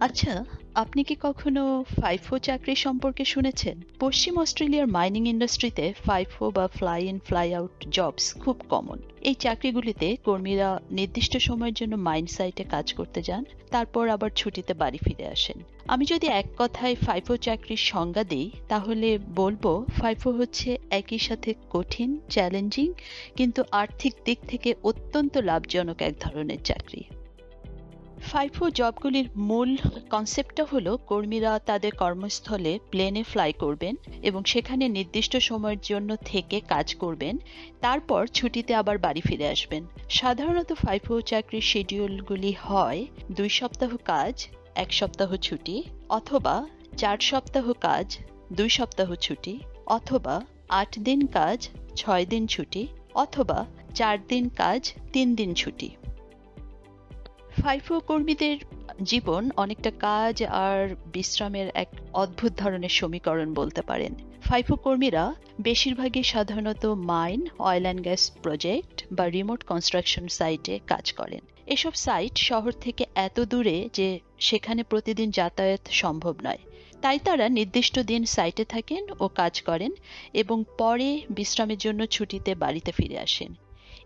আচ্ছা আপনি কি কখনো ফাইফো চাকরি সম্পর্কে শুনেছেন? পশ্চিম অস্ট্রেলিয়ার মাইনিং ইন্ডাস্ট্রিতে ফাইফো বা fly in fly out jobs খুব কমন এই চাকরিগুলিতে কর্মীরা নির্দিষ্ট সময়ের জন্য মাইন সাইটে কাজ করতে যান, তারপর আবার ছুটিতে বাড়ি ফিরে আসেন। আমি যদি এক কথায় ফাইফো চাকরির সংজ্ঞা দিই, তাহলে বলব ফাইফো হচ্ছে একই সাথে কঠিন চ্যালেঞ্জিং কিন্তু আর্থিক দিক থেকে অত্যন্ত লাভজনক এক ধরনের চাকরি। ফাইফো জবগুলির মূল কনসেপ্টটা হলো কর্মীরা তাদের কর্মস্থলে প্লেনে ফ্লাই করবেন এবং সেখানে নির্দিষ্ট সময়ের জন্য থেকে কাজ করবেন। তারপর ছুটিতে আবার বাড়ি ফিরে আসবেন। সাধারণত ফাইফো চাকরির শিডিউলগুলি হয় দুই সপ্তাহ কাজ, এক সপ্তাহ ছুটি অথবা চার সপ্তাহ কাজ, দুই সপ্তাহ ছুটি অথবা আট দিন কাজ, ছয় দিন ছুটি অথবা চার দিন কাজ, তিন দিন ছুটি। ফাইফো কর্মীদের জীবন অনেকটা কাজ আর বিশ্রামের এক অদ্ভুত ধরনের সমীকরণ বলতে পারেন। ফাইফো কর্মীরা বেশিরভাগই সাধারণত mine, oil and gas project বা রিমোট কনস্ট্রাকশন সাইটে কাজ করেন। এসব সাইট শহর থেকে এত দূরে যে সেখানে প্রতিদিন যাতায়াত সম্ভব নয়। তাই তারা নির্দিষ্ট দিন সাইটে থাকেন ও কাজ করেন এবং পরে বিশ্রামের জন্য ছুটিতে বাড়িতে ফিরে আসেন।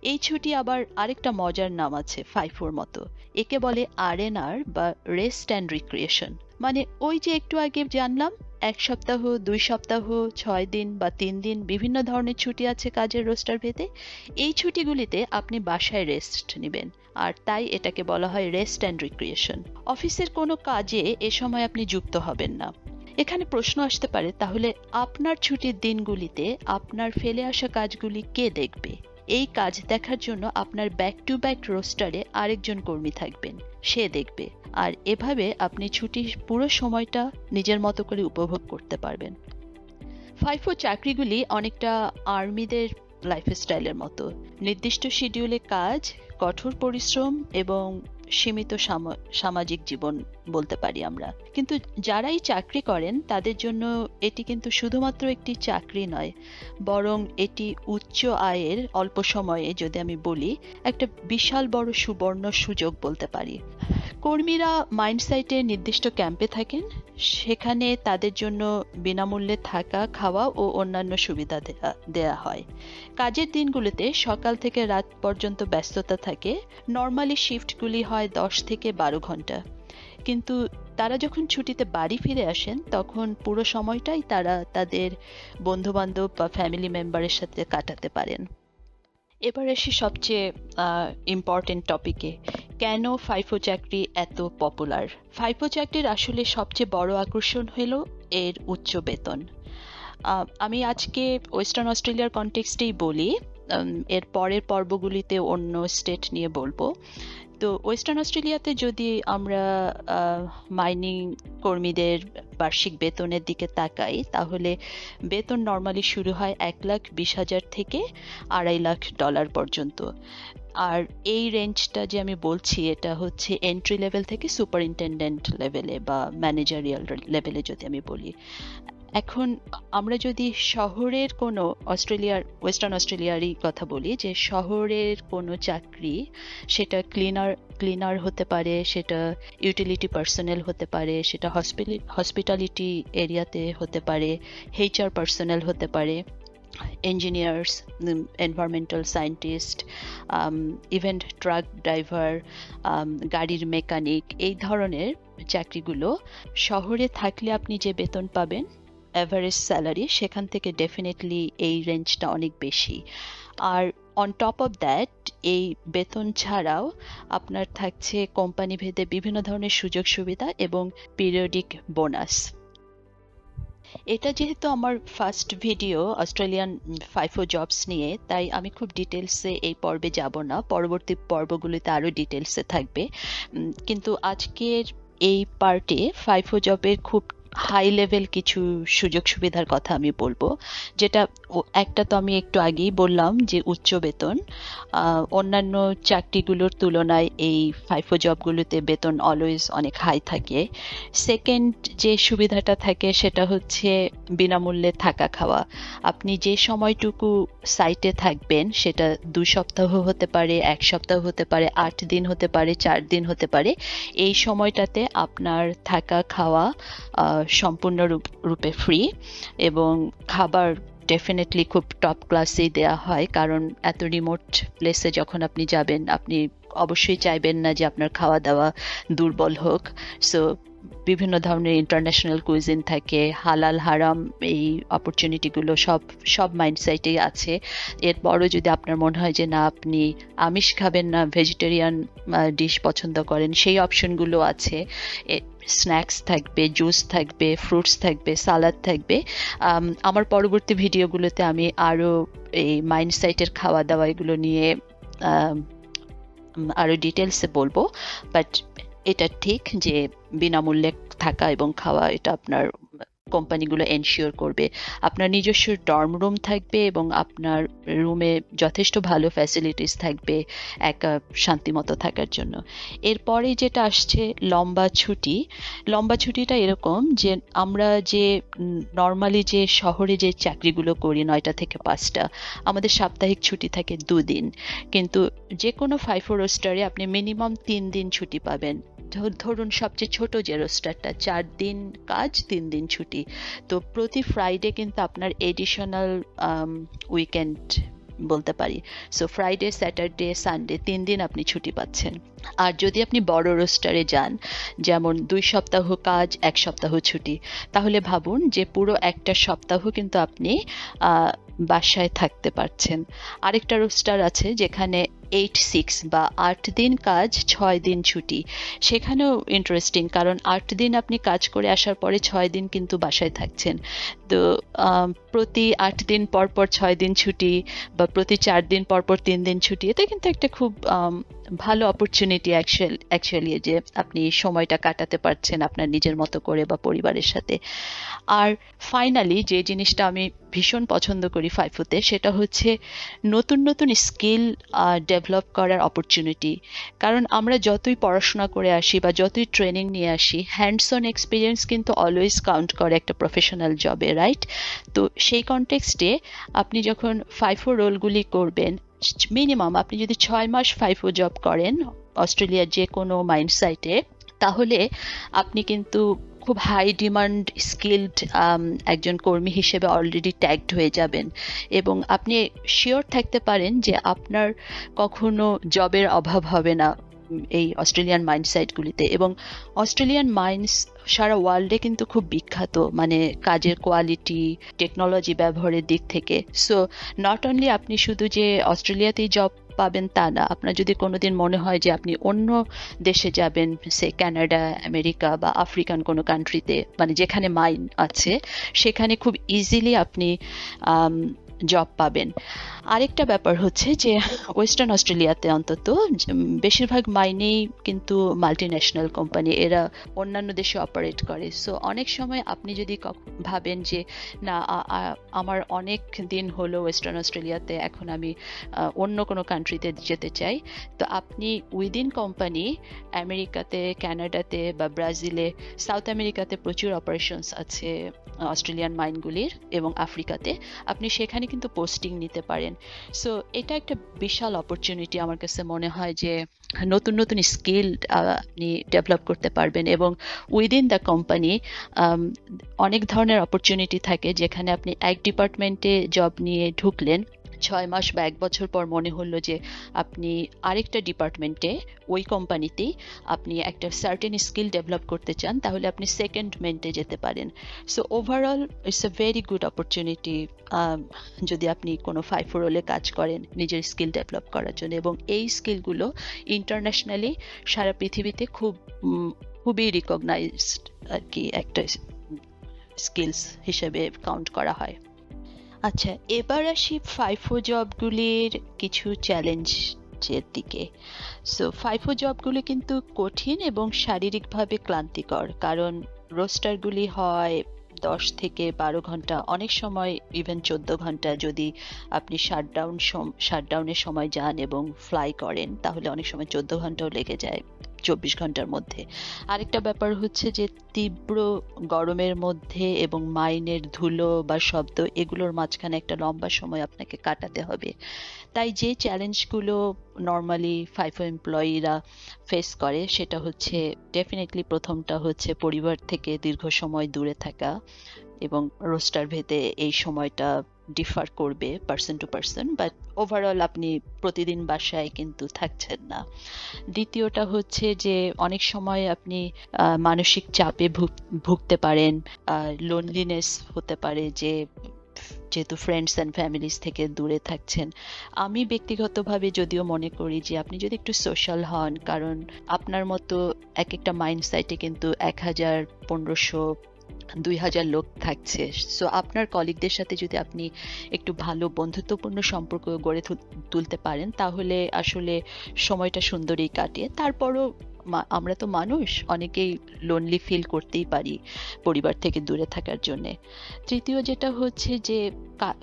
এই ছুটি আবার আরেকটা মজার নাম আছে, ফাইফোর মতো। একে বলে আর এন আর বা রেস্ট অ্যান্ড রিক্রিয়েশন। মানে ওই যে একটু আগে জানলাম, এক সপ্তাহ, দুই সপ্তাহ, ছয় দিন বা তিন দিন বিভিন্ন ধরনের ছুটি আছে কাজের রোস্টার ভেদে। এই ছুটিগুলিতে আপনি বাসায় রেস্ট নেবেন, আর তাই এটাকে বলা হয় রেস্ট অ্যান্ড রিক্রিয়েশন। অফিসের কোনো কাজে এ সময় আপনি যুক্ত হবেন না। এখানে প্রশ্ন আসতে পারে, তাহলে আপনার ছুটির দিনগুলিতে আপনার ফেলে আসা কাজগুলি কে দেখবে? এই কাজ দেখার জন্য আপনার ব্যাক টু ব্যাক রোস্টারে আরেকজন কর্মী থাকবেন, সে দেখবে। আর এভাবে আপনি ছুটির পুরো সময়টা নিজের মতো করে উপভোগ করতে পারবেন। ফাইফো চাকরিগুলি অনেকটা আর্মিদের লাইফস্টাইলের মতো। নির্দিষ্ট শিডিউলে কাজ, কঠোর পরিশ্রম এবং সীমিত সামাজিক জীবন বলতে পারি আমরা। কিন্তু যারাই চাকরি করেন, তাদের জন্য এটি কিন্তু শুধুমাত্র একটি চাকরি নয়, বরং এটি উচ্চ আয়ের অল্প সময়ে যদি আমি বলি, একটা বিশাল বড় সুবর্ণ সুযোগ বলতে পারি। কর্মীরা মাইন্ডসাইটে নির্দিষ্ট ক্যাম্পে থাকেন, সেখানে তাদের জন্য বিনামূল্যে থাকা, খাওয়া ও অন্যান্য সুবিধা দেয়া হয়। কাজের দিনগুলোতে সকাল থেকে রাত পর্যন্ত ব্যস্ততা থাকে, নর্মালি শিফটগুলি হয় দশ থেকে বারো ঘণ্টা। কিন্তু তারা যখন ছুটিতে বাড়ি ফিরে আসেন, তখন পুরো সময়টাই তারা তাদের বন্ধু বান্ধব বা ফ্যামিলি মেম্বারের সাথে কাটাতে পারেন। এবার আসি সবচেয়ে ইম্পর্টেন্ট টপিকে কেন ফাইফো চাকরি এত পপুলার ফাইফো চাকরির আসলে সবচেয়ে বড় আকর্ষণ হলো এর উচ্চ বেতন। আমি আজকে ওয়েস্টার্ন অস্ট্রেলিয়ার কনটেক্সটেই বলি এর পরের পর্বগুলিতে অন্য স্টেট নিয়ে বলব। তো ওয়েস্টার্ন অস্ট্রেলিয়াতে যদি আমরা মাইনিং কর্মীদের বার্ষিক বেতনের দিকে তাকাই, তাহলে বেতন নর্মালি শুরু হয় এক লাখ বিশ হাজার থেকে আড়াই লাখ ডলার পর্যন্ত। আর এই রেঞ্জটা যে আমি বলছি, এটা হচ্ছে এন্ট্রি লেভেল থেকে সুপারিনটেন্ডেন্ট লেভেলে বা ম্যানেজারিয়াল লেভেলে যদি আমি বলি। এখন আমরা যদি শহরের কোনো অস্ট্রেলিয়ার ওয়েস্টার্ন অস্ট্রেলিয়ারই কথা বলি, যে শহরের কোনো চাকরি, সেটা ক্লিনার ক্লিনার হতে পারে, সেটা ইউটিলিটি পার্সোনেল হতে পারে, সেটা হসপিটালিটি এরিয়াতে হতে পারে হেইচআর পার্সোনেল হতে পারে engineers environmental scientist event truck driver গাড়ির মেকানিক এই ধরনের চাকরিগুলো শহরে থাকলে আপনি যে বেতন পাবেন অ্যাভারেজ স্যালারি সেখান থেকে ডেফিনেটলি এই রেঞ্জটা অনেক বেশি। আর অন টপ অফ দ্যাট এই বেতন ছাড়াও আপনার থাকছে কোম্পানি ভেদে বিভিন্ন ধরনের সুযোগ সুবিধা এবং পিরিয়ডিক বোনাস এটা যেহেতু আমার first video Australian FIFO jobs নিয়ে, তাই আমি খুব ডিটেলসে এই পর্বে যাব না। পরবর্তী পর্বগুলিতে আরও ডিটেলসে থাকবে। কিন্তু আজকের এই পার্টে ফাইফো জবের খুব হাই লেভেল কিছু সুযোগ সুবিধার কথা আমি বলব। যেটা একটা তো আমি একটু আগেই বললাম যে উচ্চ বেতন। অন্যান্য চাকরিগুলোর তুলনায় এই ফাইফো জবগুলোতে বেতন অলওয়েজ অনেক হাই থাকে। সেকেন্ড যে সুবিধাটা থাকে সেটা হচ্ছে বিনামূল্যে থাকা খাওয়া। আপনি যে সময়টুকু সাইটে থাকবেন সেটা দু সপ্তাহ হতে পারে, এক সপ্তাহ হতে পারে, আট দিন হতে পারে, চার দিন হতে পারে। এই সময়টাতে আপনার থাকা খাওয়া সম্পূর্ণ রূপে ফ্রি এবং খাবার ডেফিনেটলি খুব টপ ক্লাসেই দেওয়া হয়। কারণ এত রিমোট প্লেসে যখন আপনি যাবেন, আপনি অবশ্যই চাইবেন না যে আপনার খাওয়া দাওয়া দুর্বল হোক। সো বিভিন্ন ধরনের ইন্টারন্যাশনাল কুইজিন থাকে, হালাল, হারাম এই অপরচুনিটিগুলো সব সব মাইন্ডসাইটেই আছে। এরপরও যদি আপনার মনে হয় যে না, আপনি আমিষ খাবেন না ভেজিটেরিয়ান ডিশ পছন্দ করেন, সেই অপশনগুলো আছে। স্ন্যাক্স থাকবে জুস থাকবে ফ্রুটস থাকবে সালাদ থাকবে। আমার পরবর্তী ভিডিওগুলোতে আমি আরও এই মাইন্ডসাইটের খাওয়া দাওয়া এগুলো নিয়ে আরও ডিটেলসে বলব। বাট এটা ঠিক যে বিনামূল্যে থাকা এবং খাওয়া এটা আপনার কোম্পানিগুলো এনশিওর করবে। আপনার নিজস্ব ডর্ম রুম থাকবে এবং আপনার রুমে যথেষ্ট ভালো ফ্যাসিলিটিস থাকবে একা শান্তিমতো থাকার জন্য। এরপরে যেটা আসছে লম্বা ছুটি। লম্বা ছুটিটা এরকম যে আমরা যে নর্মালি যে শহরে যে চাকরিগুলো করি নয়টা থেকে পাঁচটা, আমাদের সাপ্তাহিক ছুটি থাকে দুদিন। কিন্তু যে কোনো ফাইফো রোস্টারে আপনি মিনিমাম তিন দিন ছুটি পাবেন। ধর- ধরুন সবচেয়ে ছোট যে রোস্টারটা চার দিন কাজ, তিন দিন ছুটি। তো প্রতি ফ্রাইডে কিন্তু আপনার এডিশনাল উইকেন্ড বলতে পারি। সো ফ্রাইডে স্যাটারডে সানডে তিন দিন আপনি ছুটি পাচ্ছেন। আর যদি আপনি বড় রোস্টারে যান, যেমন দুই সপ্তাহ কাজ, এক সপ্তাহ ছুটি, তাহলে ভাবুন যে পুরো একটা সপ্তাহ কিন্তু আপনি বাসায় থাকতে পারছেন। আরেকটা রোস্টার আছে যেখানে এইট সিক্স বা আট দিন কাজ, ছয় দিন ছুটি। সেখানেও ইন্টারেস্টিং কারণ আট দিন আপনি কাজ করে আসার পরে ছয় দিন কিন্তু বাসায় থাকছেন। তো প্রতি আট দিন পর পর ছয় দিন ছুটি বা প্রতি চার দিন পর পর তিন দিন ছুটি, এটা কিন্তু একটা খুব ভালো অপরচুনিটি অ্যাকচুয়ালি যে আপনি সময়টা কাটাতে পারছেন আপনার নিজের মতো করে বা পরিবারের সাথে। আর ফাইনালি যে জিনিসটা আমি ভীষণ পছন্দ করি ফাইফুতে, সেটা হচ্ছে নতুন নতুন স্কিল ডেভেলপ করার অপরচুনিটি কারণ আমরা যতই পড়াশোনা করে আসি বা যতই ট্রেনিং নিয়ে আসি হ্যান্ডস অন এক্সপিরিয়েন্স কিন্তু অলওয়েজ কাউন্ট করে একটা প্রফেশনাল জবে রাইট তো সেই কনটেক্সটে আপনি যখন ফাইফো রোলগুলি করবেন মিনিমাম আপনি যদি ছয় মাস ফাইফো জব করেন অস্ট্রেলিয়ার যে কোনো মাইন্ড সাইটে তাহলে আপনি কিন্তু খুব হাই ডিমান্ড স্কিলড একজন কর্মী হিসেবে অলরেডি ট্যাগড হয়ে যাবেন। এবং আপনি শিওর থাকতে পারেন যে আপনার কখনো জবের অভাব হবে না। এই অস্ট্রেলিয়ান মাইন্ড সাইটগুলিতে এবং অস্ট্রেলিয়ান মাইন্ডস সারা ওয়ার্ল্ডে কিন্তু খুব বিখ্যাত মানে কাজের কোয়ালিটি টেকনোলজি ব্যবহারের দিক থেকে। সো নট অনলি আপনি শুধু যে অস্ট্রেলিয়াতেই জব পাবেন তা না, আপনার যদি কোনোদিন মনে হয় যে আপনি অন্য দেশে যাবেন, সে কানাডা আমেরিকা বা আফ্রিকান কোনো কান্ট্রিতে মানে যেখানে মাইন আছে, সেখানে খুব ইজিলি আপনি জব পাবেন। আরেকটা ব্যাপার হচ্ছে যে ওয়েস্টার্ন অস্ট্রেলিয়াতে অন্তত বেশিরভাগ মাইনেই কিন্তু মাল্টি ন্যাশনাল কোম্পানি এরা অন্যান্য দেশে অপারেট করে। সো অনেক সময় আপনি যদি ভাবেন যে, না আমার অনেক দিন হলো ওয়েস্টার্ন অস্ট্রেলিয়াতে এখন আমি অন্য কোনো কান্ট্রিতে যেতে চাই। তো আপনি উইদিন কোম্পানি আমেরিকাতে কানাডাতে বা ব্রাজিলে সাউথ আমেরিকাতে প্রচুর অপারেশনস আছে অস্ট্রেলিয়ান মাইনগুলির এবং আফ্রিকাতে। আপনি সেখানে কিন্তু পোস্টিং নিতে পারেন। সো এটা একটা বিশাল অপরচুনিটি আমার কাছে মনে হয় যে নতুন নতুন স্কিল আপনি ডেভেলপ করতে পারবেন এবং উইদিন দ্য কোম্পানি অনেক ধরনের অপরচুনিটি থাকে যেখানে আপনি এক ডিপার্টমেন্টে জব নিয়ে ঢুকলেন। ছয় মাস বা এক বছর পর মনে হলো যে আপনি আরেকটা ডিপার্টমেন্টে, ওই কোম্পানিতেই আপনি একটা সার্টেন স্কিল ডেভেলপ করতে চান, তাহলে আপনি সেকেন্ড মেন্টে যেতে পারেন। So overall it's a very good opportunity যদি আপনি কোনো ফাইভ রোলে কাজ করেন, নিজের স্কিল ডেভেলপ করার জন্য। এবং এই স্কিলগুলো ইন্টারন্যাশনালি সারা পৃথিবীতে খুব খুবই রিকগনাইজড আর কি একটা স্কিলস হিসেবে কাউন্ট করা হয়। আচ্ছা এবার আসি ফাইফো জবগুলির কিছু চ্যালেঞ্জের দিকে। সো ফাইফো জবগুলি কিন্তু কঠিন এবং শারীরিকভাবে ক্লান্তিকর, কারণ রোস্টারগুলি হয় দশ থেকে বারো ঘণ্টা, অনেক সময় ইভেন চোদ্দ ঘণ্টা যদি আপনি শাটডাউন শাটডাউনের সময় যান এবং ফ্লাই করেন, তাহলে অনেক সময় চোদ্দ ঘন্টাও লেগে যায়। চব্বিশ ঘণ্টার মধ্যে। আরেকটা ব্যাপার হচ্ছে যে, তীব্র গরমের মধ্যে এবং মাইনের ধুলো বা শব্দ, এগুলোর মাঝখানে একটা লম্বা সময় আপনাকে কাটাতে হবে। তাই যে চ্যালেঞ্জগুলো নর্মালি ফাইফো এমপ্লয়িরা ফেস করে, সেটা হচ্ছে ডেফিনেটলি প্রথমটা হচ্ছে পরিবার থেকে দীর্ঘ সময় দূরে থাকা এবং রোস্টার ভেদে এই সময়টা ডিফার করবে person to person but overall আপনি প্রতিদিন বাসায় কিন্তু থাকছেন না। দ্বিতীয়টা হচ্ছে যে অনেক সময় আপনি মানসিক চাপে ভুগতে পারেন লোনলিনেস হতে পারে যে, যেহেতু ফ্রেন্ডস অ্যান্ড ফ্যামিলিজ থেকে দূরে থাকছেন। আমি ব্যক্তিগতভাবে যদিও মনে করি যে আপনি যদি একটু সোশ্যাল হন, কারণ আপনার মতো এক একটা মাইন্ডসাইটে কিন্তু এক হাজার পনেরোশো দুই হাজার লোক থাকছে। সো আপনার কলিগদের সাথে যদি আপনি একটু ভালো বন্ধুত্বপূর্ণ সম্পর্ক গড়ে তুলতে পারেন, তাহলে আসলে সময়টা সুন্দরই কাটে তারপরও আমরা তো মানুষ, অনেকেই লোনলি ফিল করতেই পারি পরিবার থেকে দূরে থাকার জন্যে। তৃতীয় যেটা হচ্ছে যে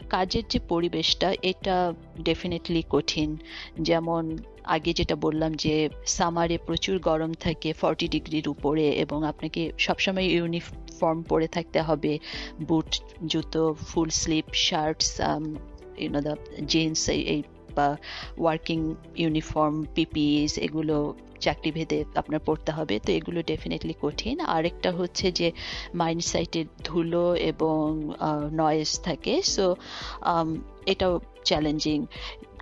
কাজের যে পরিবেশটা, এটা ডেফিনেটলি কঠিন। যেমন আগে যেটা বললাম যে সামারে প্রচুর গরম থাকে ফর্টি ডিগ্রির উপরে এবং আপনাকে সবসময় ইউনিফর্ম পরে থাকতে হবে বুট জুতো full sleeve shirts you know the jeans এই বা ওয়ার্কিং ইউনিফর্ম পিপিএস এগুলো চাকরি ভেদে আপনার পড়তে হবে, তো এগুলো ডেফিনেটলি কঠিন। আরেকটা হচ্ছে যে মাইন্ড সাইটের ধুলো এবং নয়েজ থাকে সো এটাও চ্যালেঞ্জিং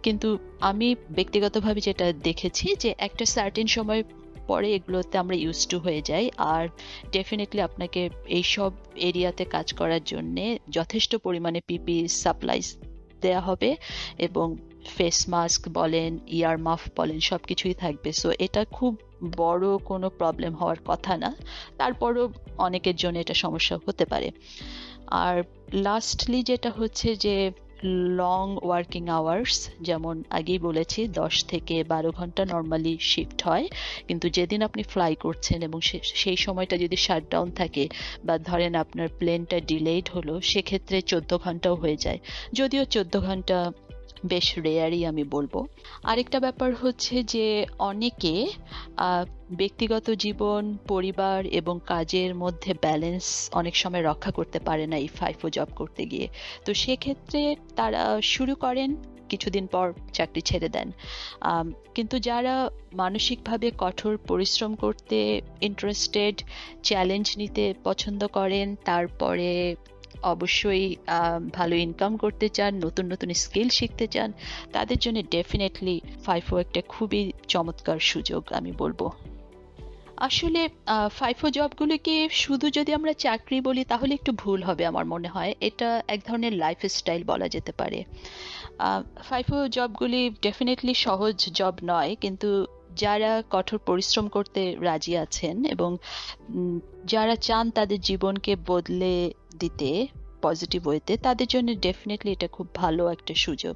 কিন্তু আমি ব্যক্তিগতভাবে যেটা দেখেছি যে একটা সার্টেন সময় পরে এগুলোতে আমরা ইউজ টু হয়ে যাই। আর ডেফিনেটলি আপনাকে এইসব এরিয়াতে কাজ করার জন্যে যথেষ্ট পরিমাণে পিপি সাপ্লাইজ দেয়া হবে এবং ফেস মাস্ক বলেন ইয়ার মাফ বলেন সব কিছুই থাকবে। সো এটা খুব বড় কোনো প্রবলেম হওয়ার কথা না। তারপরও অনেকের জন্য এটা সমস্যা হতে পারে। আর লাস্টলি যেটা হচ্ছে যে লং ওয়ার্কিং আওয়ার্স যেমন আগেই বলেছি, দশ থেকে বারো ঘণ্টা নর্মালি শিফট হয়। কিন্তু যেদিন আপনি ফ্লাই করছেন এবং সেই সময়টা যদি শাটডাউন থাকে বা ধরেন আপনার প্লেনটা ডিলেড হলো, সেক্ষেত্রে চোদ্দ ঘন্টাও হয়ে যায়। যদিও চোদ্দ ঘণ্টা বেশ রেয়ারই আমি বলব। আরেকটা ব্যাপার হচ্ছে যে অনেকে ব্যক্তিগত জীবন, পরিবার এবং কাজের মধ্যে ব্যালেন্স অনেক সময় রক্ষা করতে পারে না এই ফাইফো জব করতে গিয়ে। তো সেক্ষেত্রে তারা শুরু করেন, কিছুদিন পর চাকরি ছেড়ে দেন। কিন্তু যারা মানসিকভাবে কঠোর পরিশ্রম করতে ইন্টারেস্টেড চ্যালেঞ্জ নিতে পছন্দ করেন, তারপরে অবশ্যই ভালো ইনকাম করতে চান, নতুন নতুন স্কিল শিখতে চান, তাদের জন্য ডেফিনেটলি ফাইফো একটা খুবই চমৎকার সুযোগ আমি বলব। আসলে ফাইফো জবগুলিকে শুধু যদি আমরা চাকরি বলি, তাহলে একটু ভুল হবে আমার মনে হয়। এটা এক ধরনের লাইফ স্টাইল বলা যেতে পারে। ফাইফো জবগুলি ডেফিনেটলি সহজ জব নয়, কিন্তু যারা কঠোর পরিশ্রম করতে রাজি আছেন এবং যারা চান তাদের জীবনকে বদলে দিতে পজিটিভ ওয়েতে তাদের জন্য ডেফিনেটলি এটা খুব ভালো একটা সুযোগ।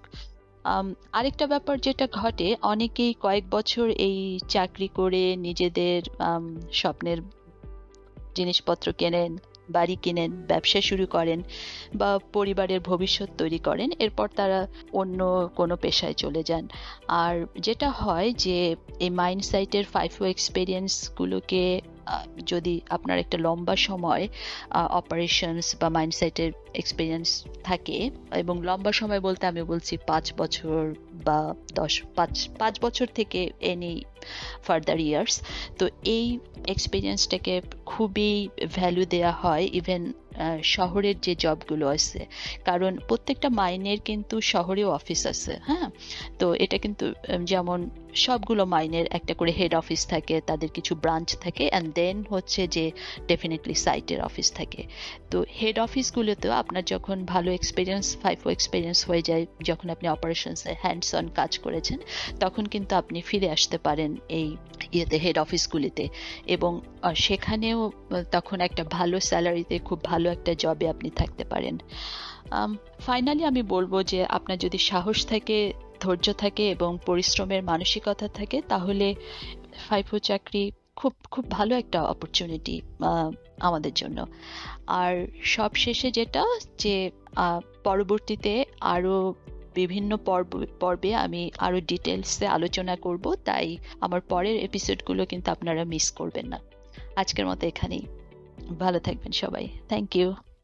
আরেকটা ব্যাপার যেটা ঘটে, অনেকেই কয়েক বছর এই চাকরি করে নিজেদের স্বপ্নের জিনিসপত্র কেনেন, বাড়ি কিনেন, ব্যবসা শুরু করেন বা পরিবারের ভবিষ্যৎ তৈরি করেন, এরপর তারা অন্য কোনো পেশায় চলে যান। আর যেটা হয় যে, এই মাইন্ড সাইটের ফাইফো এক্সপিরিয়েন্সগুলোকে যদি আপনার একটা লম্বা সময় অপারেশনস বা মাইন্ডসেটের এক্সপিরিয়েন্স থাকে, এবং লম্বা সময় বলতে আমি বলছি পাঁচ বছর বা দশ, পাঁচ পাঁচ বছর থেকে এনি ফার্দার ইয়ার্স তো এই এক্সপিরিয়েন্সটাকে খুবই ভ্যালু দেয়া হয় ইভেন শহরের যে জবগুলো আছে, কারণ প্রত্যেকটা মাইনের কিন্তু শহরেও অফিস আছে হ্যাঁ? তো এটা কিন্তু যেমন সবগুলো মাইনের একটা করে হেড অফিস থাকে, তাদের কিছু ব্রাঞ্চ থাকে অ্যান্ড দেন হচ্ছে যে ডেফিনেটলি সাইটের অফিস থাকে। তো হেড অফিসগুলোতেও আপনার যখন ভালো এক্সপিরিয়েন্স ফাইফো এক্সপিরিয়েন্স হয়ে যায়, যখন আপনি অপারেশনসে হ্যান্ডস অন কাজ করেছেন, তখন কিন্তু আপনি ফিরে আসতে পারেন এই ইয়েতে হেড অফিসগুলিতে এবং সেখানেও তখন একটা ভালো স্যালারিতে খুব ভালো একটা জবে আপনি থাকতে পারেন। ফাইনালি আমি বলব যে আপনার যদি সাহস থাকে, ধৈর্য থাকে এবং পরিশ্রমের মানসিকতা থাকে, তাহলে ফাইফো চাকরি খুব খুব ভালো একটা অপরচুনিটি আমাদের জন্য। আর সব শেষে যেটা যে পরবর্তীতে আরও বিভিন্ন পর্ব, পর্বে আমি আরও ডিটেলসে আলোচনা করব, তাই আমার পরের এপিসোডগুলো কিন্তু আপনারা মিস করবেন না। আজকের মতো এখানেই। ভালো থাকবেন সবাই। Thank you